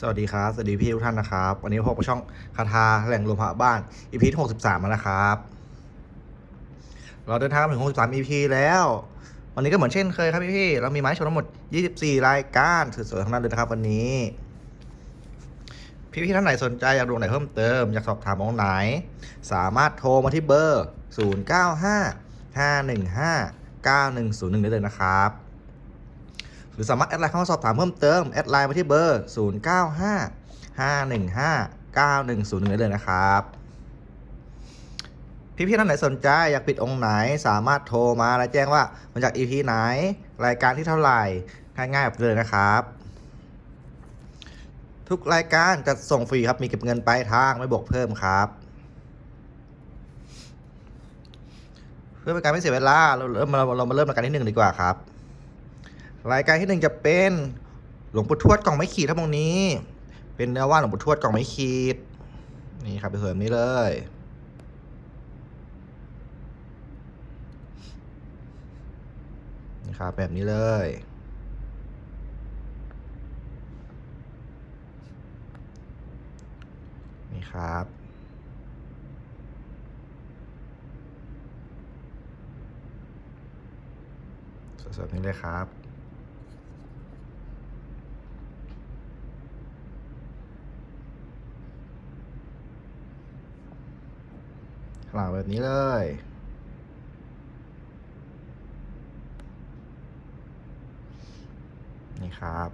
สวัสดีครับ สวัสดีพี่ทุกท่านนะครับ วันนี้พบกับช่องคาถาแหล่งรวมพระบ้าน EP ที่63แล้วนะครับ เราเดินทางมาถึง63 EP แล้ว วันนี้ก็เหมือนเช่นเคยครับพี่ๆเรามีไม้ชมทั้งหมด24รายการสวยๆทั้งนั้นเลยนะครับ วันนี้ พี่ๆท่านไหนสนใจอยากดูไหนเพิ่มเติมอยากสอบถามองไหน สามารถโทรมาที่เบอร์095 515 9101ได้เลยนะครับ หรือสามารถแอดไลน์เข้ามาสอบถามเพิ่มเติม แอดไลน์มาที่เบอร์ 0 9 5 5 1 5 9 1 0 1ได้เลยนะครับ พี่ๆท่านไหนสนใจอยากปิดองค์ไหนสามารถโทรมาและแจ้งว่ามาจาก EP ไหนรายการที่เท่าไหร่ง่ายๆแบบเลยนะครับ ทุกรายการจะส่งฟรีครับมีเก็บเงินปลายทางไม่บวกเพิ่มครับเพื่อเป็นการไม่เสียเวลาเราเริ่มเราเรามาเริ่มรายการที่หนึ่งดีกว่าครับ รายการที่หนึ่งจะเป็นหลวงปู่ทวดกล่องไม้ขีดทั้งหมดนี้ เป็นเนื้อว่านหลวงปู่ทวดกล่องไม้ขีด นี่ครับเป็นส่วนแบบนี้เลย นี่ครับแบบนี้เลยนี่ครับสดๆนี้เลยครับ ข้างหลังแบบนี้เลย นี่ครับ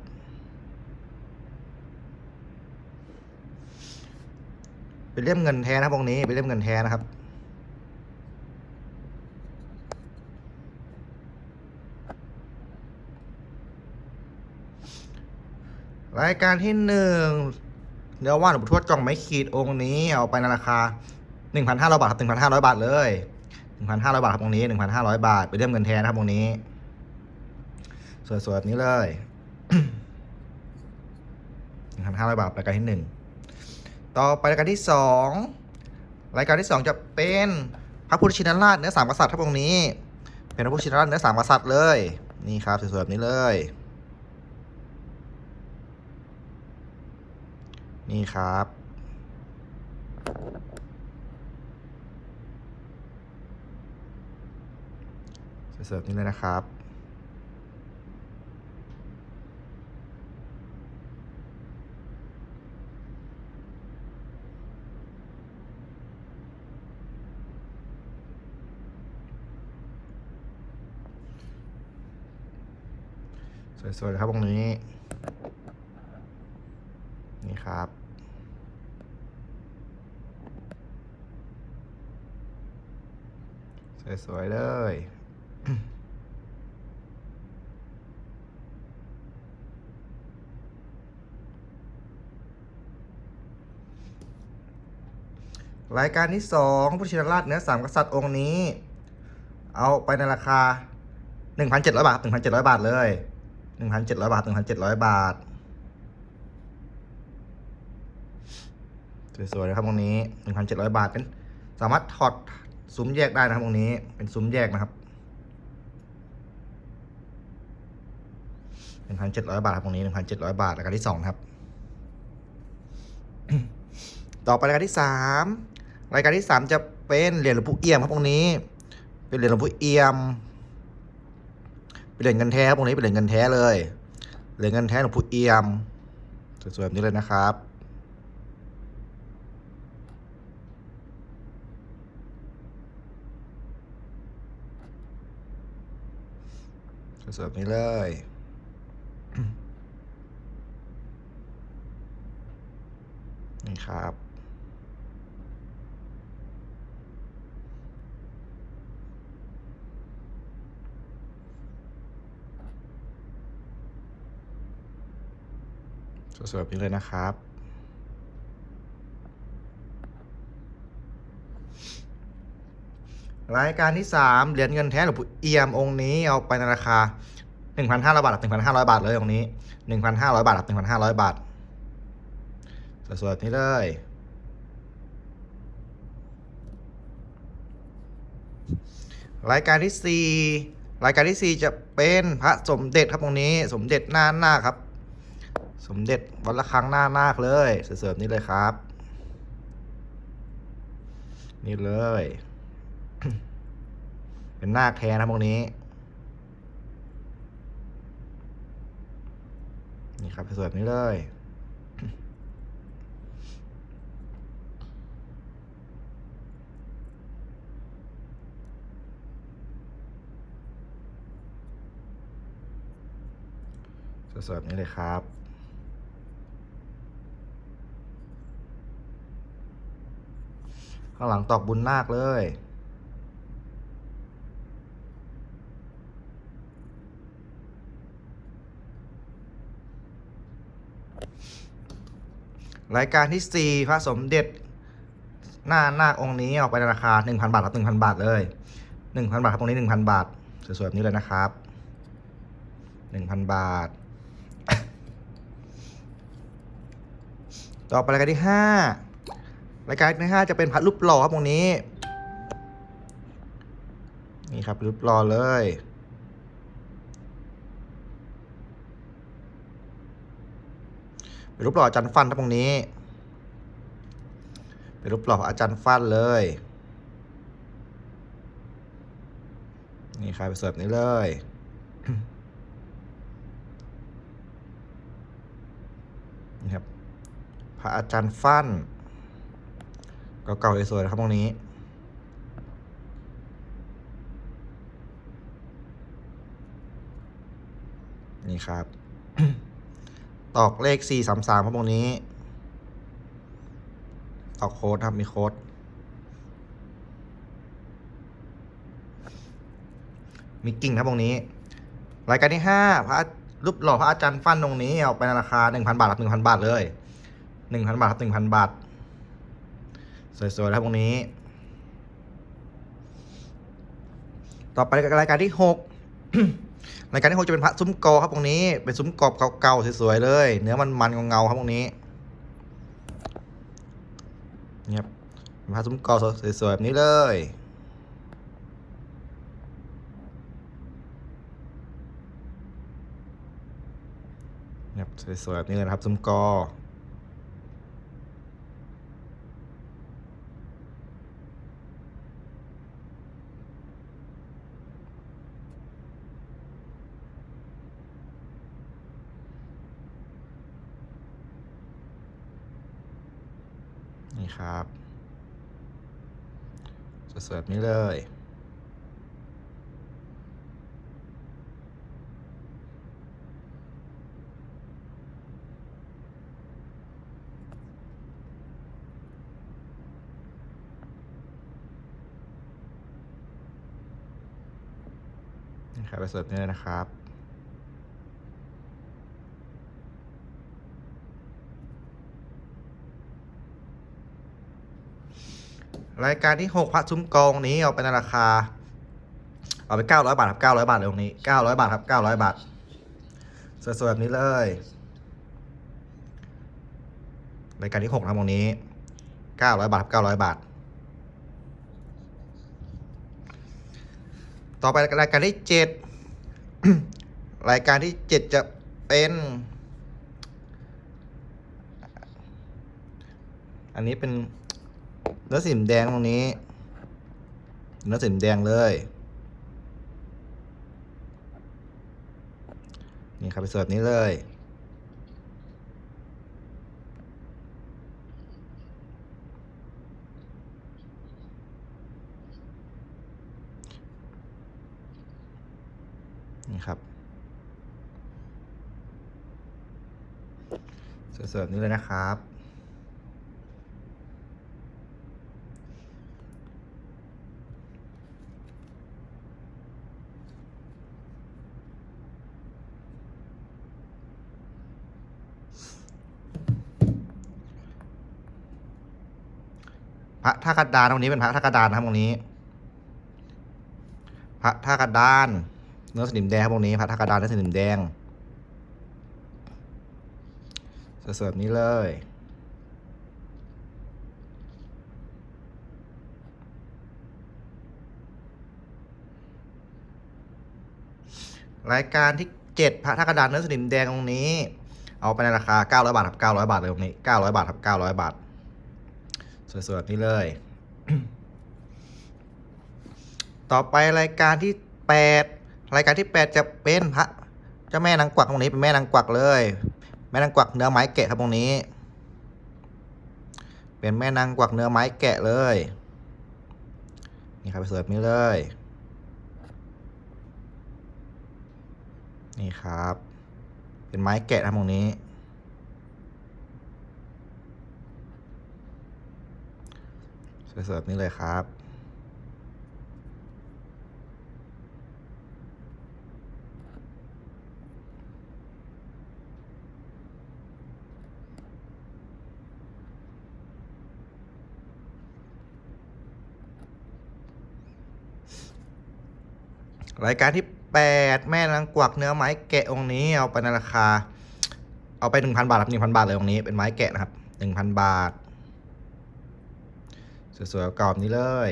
เป็นเล่มเงินแท้นะครับวงนี้ เป็นเล่มเงินแท้นะครับรายการที่หนึ่งเนื้อว่านหลวงทวดกล่องไม้ขีดองค์นี้เอาไปในราคา หนึ่งพันห้าร้อยบาทครับหนึ่งพันห้าร้อยบาทเลยหนึ่งพันห้าร้อยบาทครับองนี้หนึ่งพันห้าร้อยบาทเป็นเรื่องเงินแทนะครับองนี้ สวยๆแบบนี้เลยหนึ่งพันห้าร้อยบาทรายการที่หนึ่งต่อไปรายการที่สองรายการที่สองจะเป็นพระพุทธชินราชเนื้อสามกษัตริย์ครับองนี้ เป็นพระพุทธชินราชเนื้อสามกษัตริย์เลย นี่ครับสวยๆแบบนี้เลยนี่ครับ เสิร์ฟนี่เลยนะครับสวยๆเลยครับตรงนี้ นี่ครับ สวยๆเลย รายการที่สองพุทธชินราชเนื้อสามกษัตริย์องค์นี้ เอาไปในราคาหนึ่งพันเจ็ดร้อยบาทหนึ่งพันเจ็ดร้อยบาทเลยหนึ่งพันเจ็ดร้อยบาทหนึ่งพันเจ็ดร้อยบาท สวยๆนะครับตรงนี้หนึ่งพันเจ็ดร้อยบาทเป็นสามารถถอดซุ้มแยกได้นะครับตรงนี้เป็นซุ้มแยกนะครับหนึ่งพันเจ็ดร้อยบาทครับตรงนี้หนึ่งพันเจ็ดร้อยบาทรายการที่สองครับต่อไปรายการที่สาม รายการที่สามจะเป็นเหรียญหลวงปู่เอี่ยมครับตรงนี้ เป็นเหรียญหลวงปู่เอี่ยม เป็นเหรียญเงินแท้ครับตรงนี้เป็นเหรียญเงินแท้เลย เหรียญเงินแท้หลวงปู่เอี่ยมสวยๆแบบนี้เลยนะครับสวยๆแบบนี้เลยนี่ครับ สวยๆแบบนี้เลยนะครับรายการที่สามเหรียญเงินแท้หลวงปู่เอี่ยมองค์นี้เอาไปในราคาหนึ่งพันห้าร้อยบาทหนึ่งพันห้าร้อยบาทเลยองค์นี้หนึ่งพันห้าร้อยบาทหนึ่งพันห้าร้อยบาท สวยๆแบบนี้เลย รายการที่สี่รายการที่สี่จะเป็นพระสมเด็จครับตรงนี้ สมเด็จหน้าหน้าครับ สมเด็จวัดละครังหน้านาคเลยเสิร์ฟๆนี้เลยครับ นี่เลย เป็นนาคแท้นะพวกนี้ นี่ครับสวยๆแบบนี้เลยสวยๆแบบนี้เลยครับ ข้างหลังตอกบุญนาคเลย รายการที่ 4 พระสมเด็จ หน้านาคองค์นี้ออกไปในราคา 1,000 บาทครับ 1,000 บาทเลย 1,000 บาท ครับตรงนี้ 1,000 บาท สวยๆแบบนี้เลยนะครับ 1,000 บาท ต่อไปรายการที่ 5 รายการที่5จะเป็นพระรูปหล่อครับตรงนี้ นี่ครับรูปหล่อเลย เป็นรูปหล่ออาจารย์ฟันครับตรงนี้ เป็นรูปหล่ออาจารย์ฟันเลย นี่ครับไปเสิร์ฟนี้เลยนี่ครับพระอาจารย์ฟัน เก่าๆสวยๆนะครับตรงนี้นี่ครับ ตอกเลขสี่สามสามครับตรงนี้ ตอกโค้ดครับ มีโค้ด มีกิ่งครับตรงนี้ รายการที่ห้าพระรูปหล่อพระอาจารย์ฟันตรงนี้ เอาไปในราคาหนึ่งพันบาทครับหนึ่งพันบาทเลยหนึ่งพันบาทครับหนึ่งพันบาท สวยๆครับตรงนี้ ต่อไปรายการที่หกรายการที่หกจะเป็นพระซุ้มกอครับตรงนี้ เป็นซุ้มกรอบเก่าๆสวยๆเลย เนื้อมันมันๆเงาๆครับตรงนี้นี่ครับพระซุ้มกอสวยๆแบบนี้เลยนี่ครับสวยๆแบบนี้เลยนะครับซุ้มกอ นี่ครับสวยๆแบบนี้เลย นี่ครับเสิร์ฟนี่เลยนะครับ รายการที่ 6 พระซุ้มกองนี้เอาไปในราคา เอาไป 900 บาทครับ900 บาทเลยตรงนี้ 900 บาทครับ 900 บาท สวยๆแบบนี้เลย รายการที่ 6 นะตรงนี้ 900 บาทครับ900 บาท ต่อไปรายการที่ 7 รายการที่ 7 จะเป็นอันนี้เป็น เนื้อสีแดงตรงนี้เนื้อสีแดงเลย นี่ครับไปเสิร์ฟนี้เลยนี่ครับเสิร์ฟนี้เลยนะครับ ระท่ากระดานตรงนี้เป็นพระท่ากระดานนะครับตรงนี้ พระท่ากระดาน เนื้อสนิมแดงครับตรงนี้ พระท่ากระดานเนื้อสนิมแดงสวยๆแบบนี้เลยรายการที่เจ็ดพระท่ากระดานเนื้อสนิมแดงตรงนี้ เอาไปในราคา 900 บาทครับ900 บาทเลยตรงนี้ 900 บาทครับ900 บาท สวยๆแบบนี้เลย ต่อไปรายการที่ 8 รายการที่ 8 จะเป็นพระเจ้าแม่นางกวักตรงนี้เป็นแม่นางกวักเลย แม่นางกวักเนื้อไม้แกะครับตรงนี้ เป็นแม่นางกวักเนื้อไม้แกะเลย นี่ครับไปเสิร์ฟนี้เลย นี่ครับ เป็นไม้แกะทำตรงนี้ สวยๆแบบนี้เลยครับรายการที่ 8 แม่นางกวักเนื้อไม้แกะองค์นี้เอาไปในราคา เอาไป 1,000 บาทครับ1,000 บาทเลยองค์นี้เป็นไม้แกะนะครับ 1,000 บาท สวยๆกรอบนี้เลย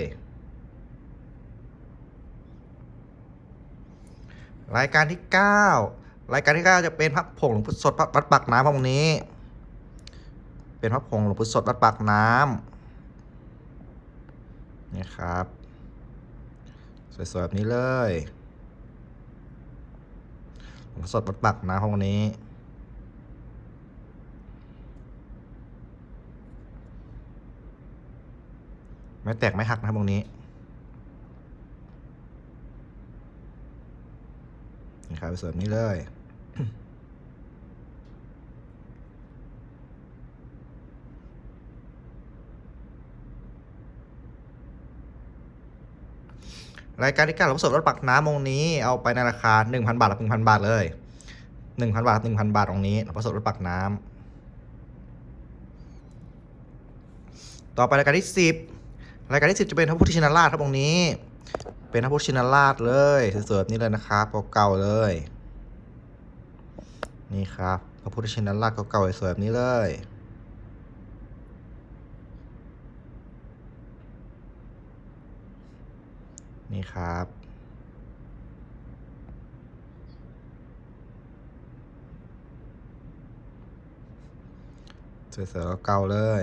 รายการที่ 9 รายการที่ 9 จะเป็นพระผงหลวงพุทธสดวัดปากน้ำพระองนี้ เป็นพระผงหลวงพุทธสดวัดปากน้ำนี่ครับ สวยๆแบบนี้เลยหลวงพ่อสดวัดปักนะห้องนี้ ไม่แตกไม่หักนะครับตรงนี้นี่ครับสวยแบบนี้เลยรายการที่การหลวงพ่อสดวัดปักน้ำองนี้เอาไปในราคา 1,000 บาทหรือ1,000 บาทเลย 1,000 บาท 1,000 บาทองนี้หลวงพ่อสดวัดปักน้ำต่อไปรายการที่ 10 รายการที่10จะเป็นพระพุทธชินราชครับองค์นี้ เป็นพระพุทธชินราชเลยสวยๆแบบนี้เลยนะครับเก่าๆเลย นี่ครับพระพุทธชินราชเก่าๆสวยๆแบบนี้เลยนี่ครับ สวยๆเก่าเลย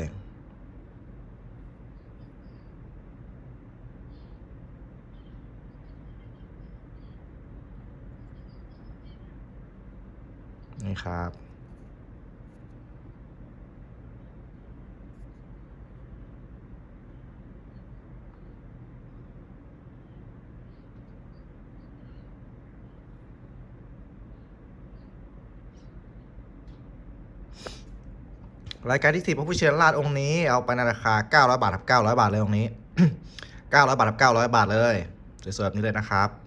นี่ครับ รายการที่สิบพระผู้เชี่ยวราชองค์นี้เอาไปในราคา900บาทครับ900 บาทเลยองค์นี้ 900 บาทครับ900 บาทเลยสวยๆแบบนี้เลยนะครับ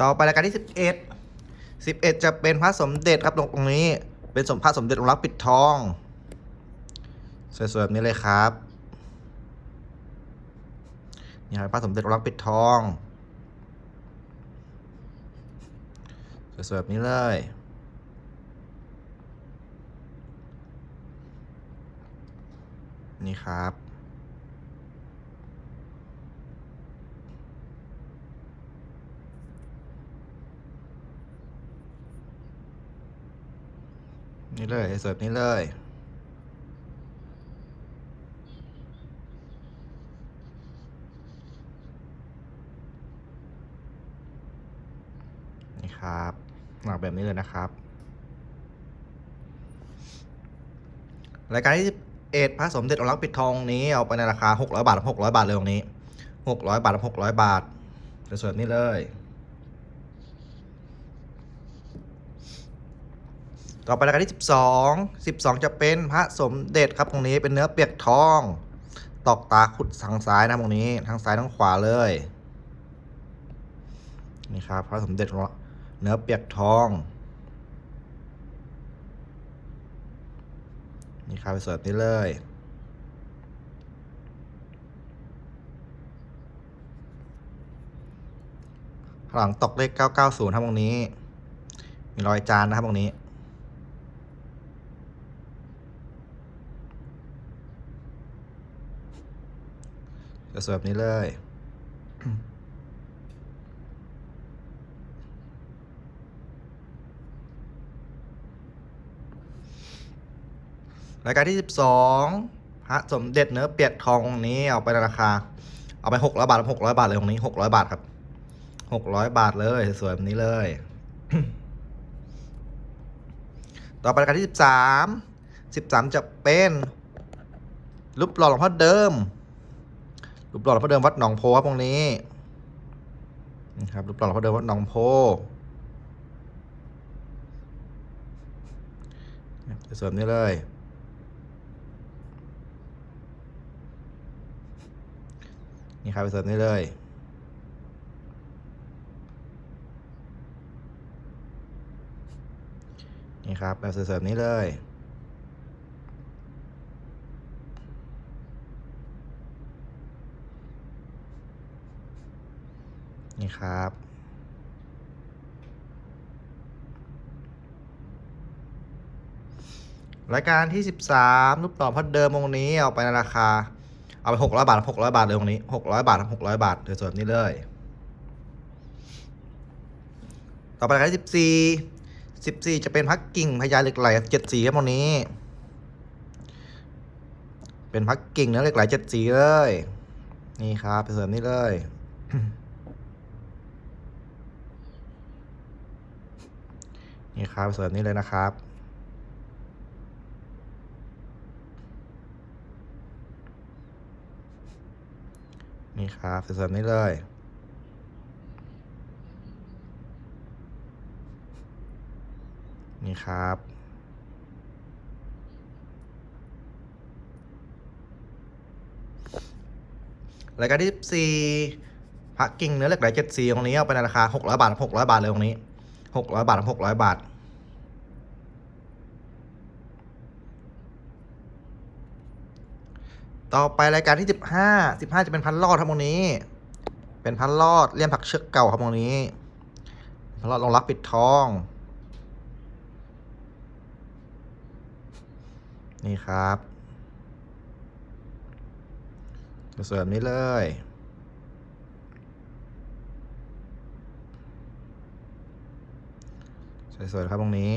ต่อไปรายการที่11 11จะเป็นพระสมเด็จครับตรงตรงนี้ เป็นสมพระสมเด็จองค์รักปิดทองสวยๆแบบนี้เลยครับนี่ครับพระสมเด็จองค์รักปิดทองสวยๆแบบนี้เลยนี่ครับ นี่เลยสวยนี้เลย นี่ครับหนักแบบนี้เลยนะครับ รายการที่11พระสมเด็จองค์รักปิดทองนี้เอาไปในราคา 600 บาท 600 บาทเลยตรงนี้ 600 บาท 600 บาทสวยๆแบบนี้เลย ต่อไปรายการที่ 12 12 จะเป็นพระสมเด็จครับตรงนี้เป็นเนื้อเปียกทอง ตอกตาขุดทางซ้ายนะตรงนี้ทางซ้ายทางขวาเลยนี่ครับพระสมเด็จของเราเนื้อเปียกทองนี่ครับไปเสิร์ฟนี้เลยหลังตกเลข990ครับตรงนี้ มีรอยจานนะครับตรงนี้ กระสอบนี้เลย รายการที่ 12 พระสมเด็จเนื้อเปียกทององนี้เอาไปราคา เอาไป600บาท600 บาทเลยตรงนี้ 600 บาทครับ 600 บาทเลย สวยแบบนี้เลย ต่อไปรายการที่ 13 13 จะเป็นรูปหล่อหลวงพ่อเดิม รูปหล่อหลวงพ่อเดิมวัดหนองโพครับตรงนี้นี่ครับรูปหล่อหลวงพ่อเดิมวัดหนองโพสวยๆแบบนี้เลย นี่ครับไปเสิร์ฟนี่เลยนี่ครับแบบเสิร์ฟนี้เลย นี่ครับ รายการที่ 13รูปหล่อพัดเดิมองนี้เอาไปในราคา เอาไป600บาท600บาทเลยตรงนี้600บาท600บาทเดยส่วนนี้เลย ต่อไปรายการที่14 14 จะเป็นพักกิ่งพญาเหล็กไหลเจ็ดสีครับตรงนี้ เป็นพักกิ่งเนื้อเหล็กไหลเจ็ดสีเลย นี่ครับไปเสริมนี่เลย นี่ครับไปเสริมนี่เลยนะครับ นี่ครับเสริมนี่เลย นี่ครับรายการที่สี่พระกิ่งเนื้อเหล็กไหลเจ็ดสีตรงนี้เอาไปในราคาหกร้อยบาทหกร้อยบาทเลยตรงนี้ หกร้อยบาทหกร้อยบาท ต่อไปรายการที่สิบห้าสิบห้าจะเป็นพันลอดครับตรงนี้ เป็นพันลอดเลี่ยมผักเชือกเก่าครับตรงนี้พันลอดลงรักปิดทอง นี่ครับสวยๆแบบนี้เลย สวยๆครับตรงนี้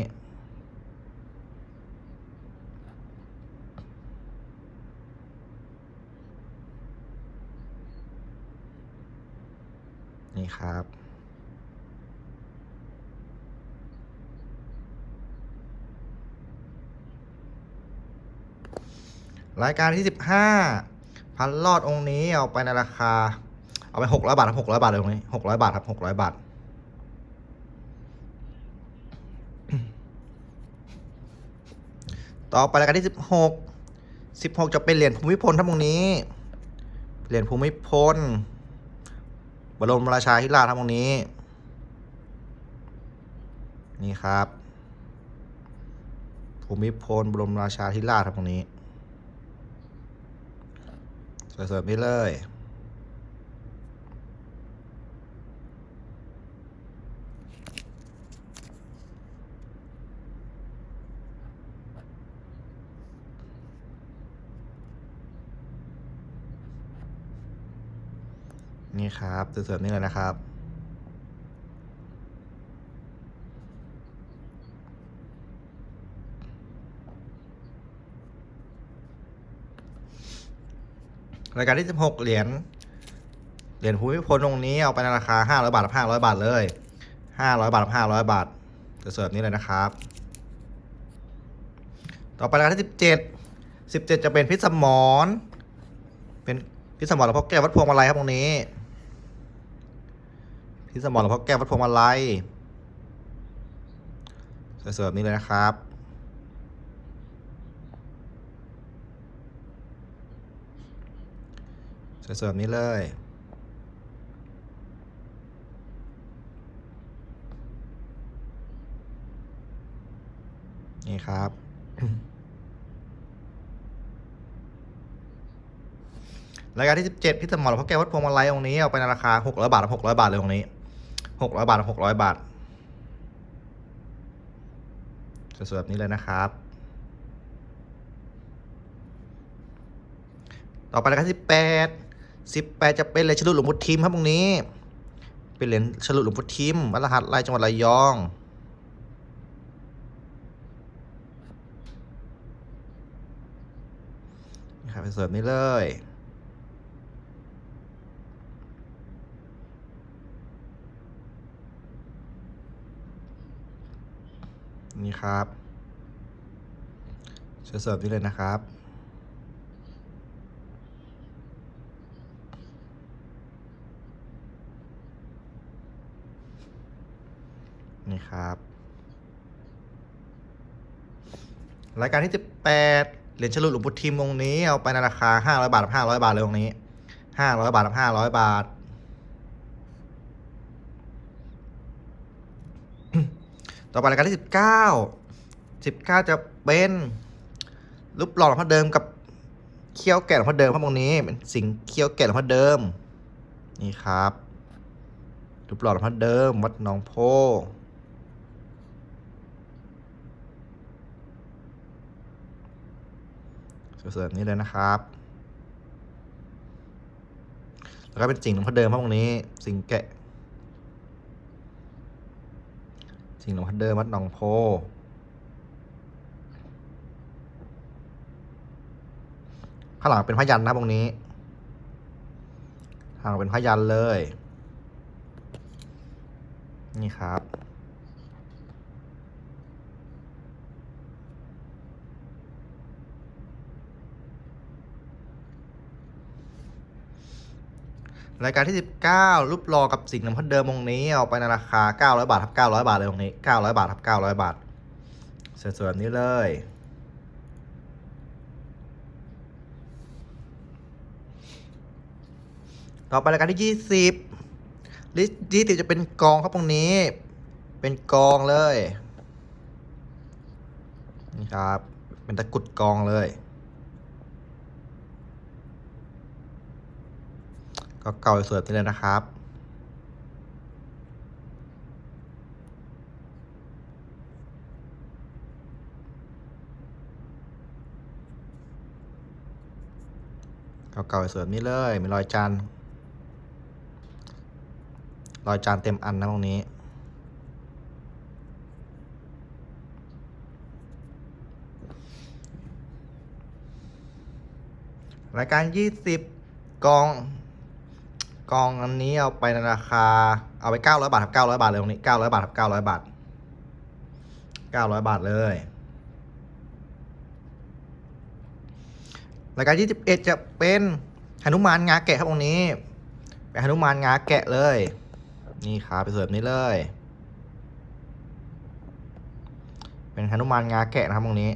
นี่ครับรายการที่สิบห้าพันลอดองค์นี้เอาไปในราคา เอาไปหกร้อยบาทครับหกร้อยบาทเลยตรงนี้หกร้อยบาทครับหกร้อยบาท ต่อไปรายการที่สิบหกสิบหกจะเป็นเหรียญภูมิพลทั้งตรงนี้ เหรียญภูมิพล บรมราชาธิราชทั้งตรงนี้ นี่ครับ ภูมิพลบรมราชาธิราชทั้งตรงนี้สวยๆไปเลย นี่ครับสวยๆนี่เลยนะครับ รายการที่ 16 เหรียญ เหรียญภูมิพลตรงนี้เอาไปในราคา 500 บาทกับ500บาทเลย 500 บาทกับ500บาทเสร์ฟนี้เลยนะครับ ต่อไปรายการที่ 17 17 จะเป็นพิษสมรเป็นพิษสมรหลวงพ่อแก้ววัดพวงมาลัยครับตรงนี้ พิษสมรหลวงพ่อแก้ววัดพวงมาลัยสวยๆแบบนี้เลยนะครับ สวยๆแบบนี้เลยนี่ครับ รายการที่ 17พิสมรหลวงพ่อแก้ววัดพวงมาลัยองค์นี้เอาไปในราคา600บาท600บาทเลยองค์นี้ 600บาท600บาทสวยๆแบบนี้เลยนะครับ ต่อไปนะครายการที่18 18จะเป็นเหรียญฉลุหลวงพุทธิมครับตรงนี้ เป็นเหรียญฉลุหลวงพุทธิมวัดรหัสไร่จังหวัดระยองนนี่ครับไปเสิร์ฟนี่เลย นี่ครับเชิญเสิร์ฟนี่เลยนะครับ นี่ครับ รายการที่ 18เหรียญฉลุหลวงพุทธิมองนี้เอาไปในราคา 500 บาทกับ500 บาทเลยองนี้ 500 บาทกับ500 บาท ต่อไปรายการที่19 19จะเป็นรูปหล่อหลวงพ่อเดิมกับเขี้ยวแก่หลวงพ่อเดิมครับตรงนี้เป็นสิงเขี้ยวแก่หลวงพ่อเดิม นี่ครับรูปหล่อหลวงพ่อเดิม วัดหนองโพสวยๆนี้เลยนะครับ แล้วก็เป็นสิ่งหลวงพ่อเดิมครับตรงนี้ สิ่งแกะ สิงหลมพัดเดิมวัดหนองโพ ข้างหลังเป็นพยันนะตรงนี้ข้างหลังเป็นพยันเลย นี่ครับ รายการที่ 19 รูปรอกับสิ่งหลวงพ่อเดิมองนี้เอาไปในราคา 900 บาทครับ900 บาทเลยองนี้ 900 บาทครับ900 บาทสวยๆแบบนี้เลยต่อไปรายการที่20ลิสต์ยี่สิบจะเป็นกองครับตรงนี้ เป็นกองเลย นี่ครับ เป็นตะกุดกองเลย ก็เก่าสวยๆนี่เลยนะครับ เก่าๆสวยๆนี่เลยมีรอยจานรอยจานเต็มอันนะตรงนี้รายการ 20 กอง กองอันนี้เอาไปในราคา เอาไป900บาทครับ900บาทเลยตรงนี้900บาทครับ900บาท900บาทเลยรายการ21จะเป็นหนุมานงาแกะครับตรงนี้เป็นหนุมานงาแกะเลย นี่ครับไปเสิร์ฟนี้เลย เป็นหนุมานงาแกะนะครับตรงนี้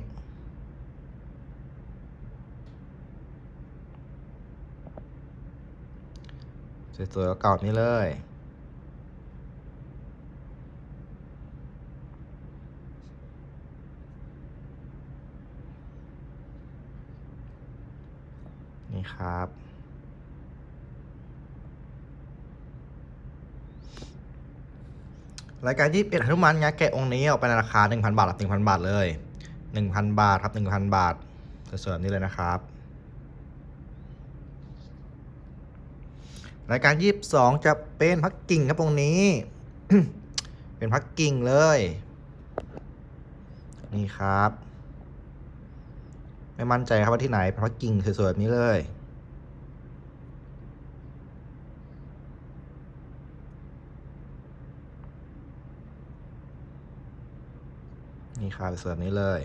สวยๆเก่าๆนี้เลย นี่ครับรายการยี่เอ็ดหนุมานงาแกะองค์นี้เอาไปในราคา 1,000 บาทครับ1,000 บาทเลย 1,000 บาทครับ 1,000 บาทสวยๆนี้เลยนะครับ รายการยี่สิบสองจะเป็นพักกิ่งครับตรงนี้ เป็นพักกิ่งเลย นี่ครับ ไม่มั่นใจครับว่าที่ไหนพักกิ่งสวยๆแบบนี้เลยนี่ครับสวยแบบนี้เลย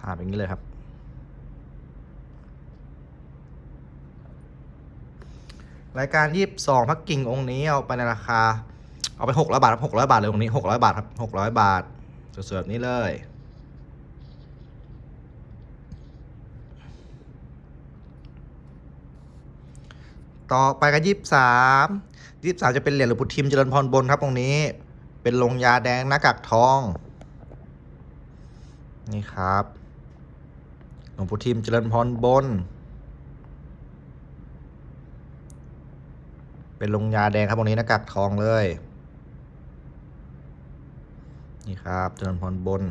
ถามอย่างนี้เลยครับ รายการยี่สิบสองพักกิ่งองค์นี้เอาไปในราคา เอาไปหกร้อยบาทครับหกร้อยบาทเลยองค์นี้หกร้อยบาทครับหกร้อยบาทสวยๆแบบนี้เลยต่อไปกันยี่สิบสามยี่สิบสามจะเป็นเหรียญหลวงปู่ทิมเจริญพรบนครับตรงนี้ เป็นลงยาแดงหน้ากากทอง นี่ครับ ลวงปู่ทิมเจริญพรบน เป็นลงยาแดงครับตรงนี้หน้ากากทองเลย นี่ครับเจริญพรบน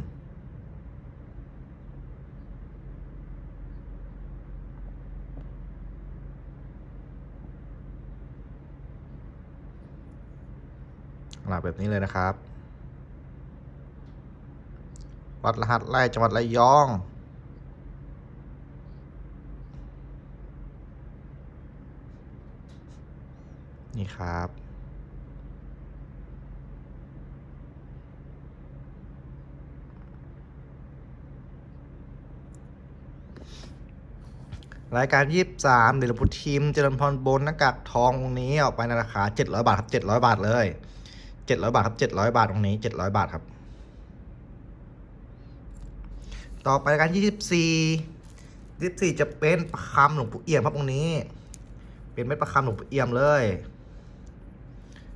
หลักแบบนี้เลยนะครับ วัดรหัสไล่จังหวัดระยอง นี่ครับ รายการยี่สามเดลพุทีม เจริญพรบนหน้ากากทองตรงนี้ออกไปในราคาเจ็ดร้อยบาท ครับเจ็ดร้อยบาทเลยเจ็ดร้อยบาท ครับเจ็ดร้อยบาทตรงนี้เจ็ดร้อยบาทครับ ต่อไปรายการยี่สิบสี่ยี่สิบสี่จะเป็นประคำหลวงปู่เอี่ยมครับตรงนี้ เป็นเม็ดประคำหลวงปู่เอี่ยมเลย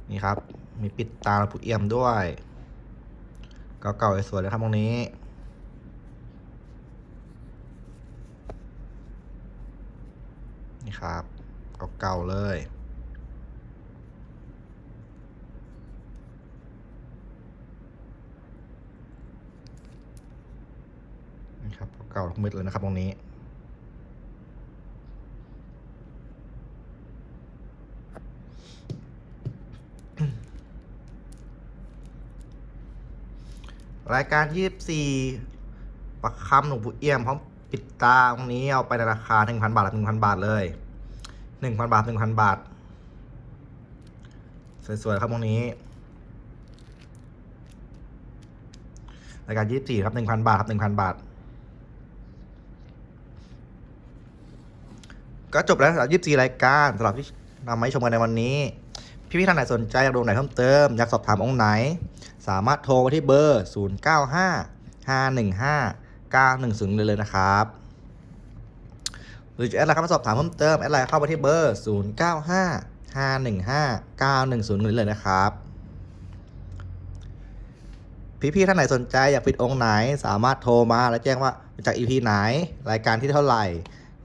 นี่ครับ มีปิดตาหลวงปู่เอี่ยมด้วยเก่าๆสวยๆเลยครับตรงนี้นี่ครับเก่าๆเลยนี่ครับเก่าทุกม็ดเลยนะครับตรงนี้ รายการยี่สี่ประคำหลวงปู่เอี่ยมพร้อมปิดตาตรงนี้เอาไปในราคาหนึ่งพันบาทหนึ่งพันบาทเลยหนึ่งพันบาทหนึ่งพันบาท สวยๆครับตรงนี้รายการยี่สี่ครับหนึ่งพันบาทครับหนึ่งพันบาท ก็จบแล้วสำหรับยี่สี่รายการสำหรับที่นำมาให้ชมกันในวันนี้ พี่ๆท่านไหนสนใจอยากดูไหนเพิ่มเติม อยากสอบถามองค์ไหน สามารถโทรมาที่เบอร์ 0 9 5 5 1 5 9 1 0 เลยเลยนะครับ หรือจะแอดไลน์เข้ามาสอบถามเพิ่มเติม แอดไลน์เข้ามาที่เบอร์ 0 9 5 5 1 5 9 1 0 เลยเลยนะครับ พี่ๆท่านไหนสนใจอยากปิดองค์ไหน สามารถโทรมาแล้วแจ้งว่ามาจาก EP ไหน รายการที่เท่าไหร่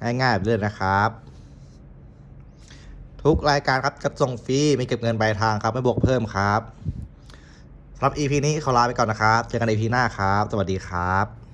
ง่ายๆเลยนะครับ ทุกรายการครับจัดส่งฟรีไม่เก็บเงินปลายทางครับ ไม่บวกเพิ่มครับสำหรับ EP นี้ขอลาไปก่อนนะครับ เจอกันใน EP หน้าครับ สวัสดีครับ